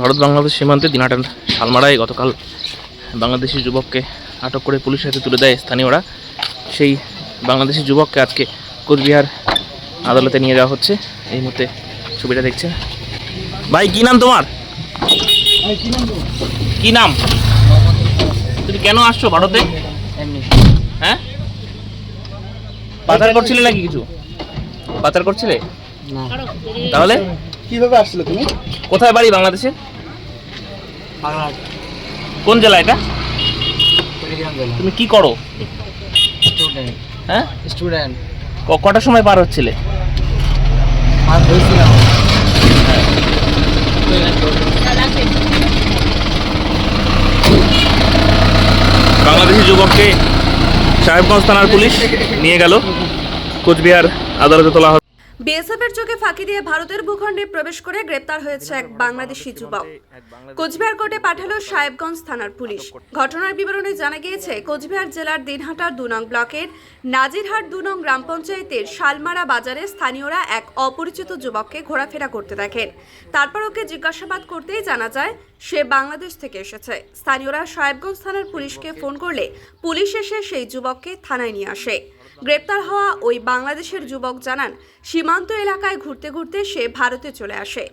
ভারত বাংলাদেশ সীমান্তে দিনাটান শালমারায় গতকাল বাংলাদেশি যুবককে আটক করে পুলিশের হাতে তুলে দেয় স্থানীয়রা। সেই বাংলাদেশি যুবককে আজকে কোচবিহার আদালতে নিয়ে যাওয়া হচ্ছে। এই মুহূর্তে ছবিটা দেখছেন। ভাই, কি নাম তোমার? কি নাম? তুমি কেন আসছো ভারতে? হ্যাঁ? পাচার করছিলে নাকি কিছু? পাচার করছিলে? তাহলে? কীভাবে আসলে তুমি? কোথায় বাড়ি বাংলাদেশের বাংলার কোন জেলা এটা? তুমি কি করো? স্টুডেন্ট। হ্যাঁ? স্টুডেন্ট। কটার সময় পার হচ্ছিলে? আর হয়েছিলাম বাংলাদেশি যুবককে সাহেবগঞ্জ থানার পুলিশ নিয়ে গেল। কোচবিহার আদালতে তোলা বিএসএফের চোখে ফাঁকি দিয়ে ভারতের ভূখণ্ডে প্রবেশ করে গ্রেপ্তার হয়েছে এক বাংলাদেশি যুবক। কোচবিহার কোর্টে পাঠালো সাহেবগঞ্জ থানার পুলিশ। ঘটনার বিবরণে জানা গিয়েছে, কোচবিহার জেলার দিনহাটার দু নং ব্লকের নাজিরহাট দু নং গ্রাম পঞ্চায়েতের শালমারা বাজারে স্থানীয়রা এক অপরিচিত যুবককে ঘোরাফেরা করতে দেখেন। তারপর ওকে জিজ্ঞাসাবাদ করতেই জানা যায়, সে বাংলাদেশ থেকে এসেছে। স্থানীয়রা সাহেবগঞ্জ থানার পুলিশকে ফোন করলে পুলিশ এসে সেই যুবককে থানায় নিয়ে আসে। গ্রেপ্তার হওয়া ওই বাংলাদেশের যুবক জানান, সীমান্ত এলাকায় ঘুরতে ঘুরতে সে ভারতে চলে আসে।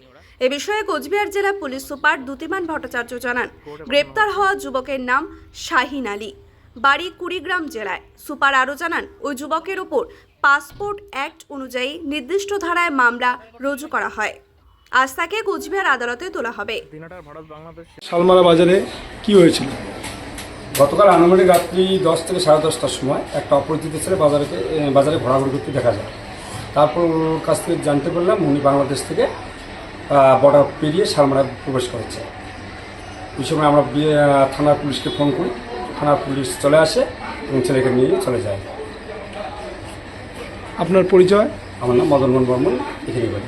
এ বিষয়ে কোচবিহার জেলা পুলিশ সুপার দ্যুতিমান ভট্টাচার্য জানান, গ্রেপ্তার হওয়া যুবকের নাম শাহিন আলী। বাড়ি কুড়িগ্রাম জেলায়। সুপার আরও জানান, ওই যুবকের ওপর পাসপোর্ট অ্যাক্ট অনুযায়ী নির্দিষ্ট ধারায় মামলা রুজু করা হয়। আজ তাকে কোচবিহার আদালতে তোলা হবে। শালমারা বাজারে কি হয়েছিল? গতকাল আনুমানিক রাত্রি দশ থেকে সাড়ে দশটার সময় একটা অপরিচিত ছেলে বাজারে বাজারে ঘোরাঘুরি করতে দেখা যায়। তারপর ওর কাছ থেকে জানতে পারলাম উনি বাংলাদেশ থেকে বর্ডার পেরিয়ে শালমারা প্রবেশ করেছে। ওই সময় আমরা বিয়ে থানার পুলিশকে ফোন করি থানার পুলিশ চলে আসে এবং ছেলেকে নিয়ে চলে যায়। আপনার পরিচয়? আমার নাম মদন মোহন বর্মন এখানে বাড়ি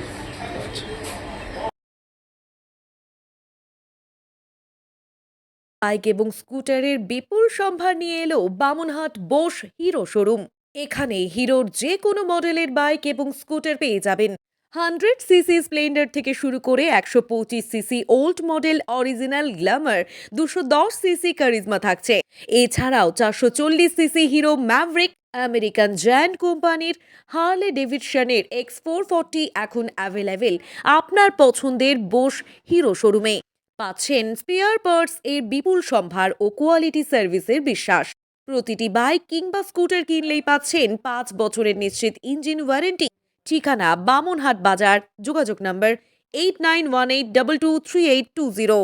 বাইক এবং স্কুটারের বিপুল সম্ভার নিয়ে এলো বামনহাট বোস হিরো শোরুম। এখানে হিরোর যে কোনো মডেলের বাইক এবং স্কুটার পেয়ে যাবেন। হান্ড্রেড সিসি স্প্লেন্ডার থেকে শুরু করে একশো পঁচিশ CC old model original Glamour দুশো দশ সিসি কারিজমা থাকছে। এছাড়াও চারশো চল্লিশ CC Hero Mavrick, American brand কোম্পানির হার্লে ডেভিডসনের এক্স ফোর ফর্টি এখন অ্যাভেলেবেল। আপনার পছন্দের বোস হিরো শোরুমে। পাচ্ছেন স্পেয়ার পার্টস এর বিপুল সম্ভার ও কোয়ালিটি সার্ভিসের বিশ্বাস। প্রতিটি বাইক কিংবা স্কুটার কিনলেই পাচ্ছেন পাঁচ বছরের নিশ্চিত ইঞ্জিন ওয়ারেন্টি ঠিকানা বামনহাট বাজার। যোগাযোগ নম্বর eight nine one eight double two three eight two zero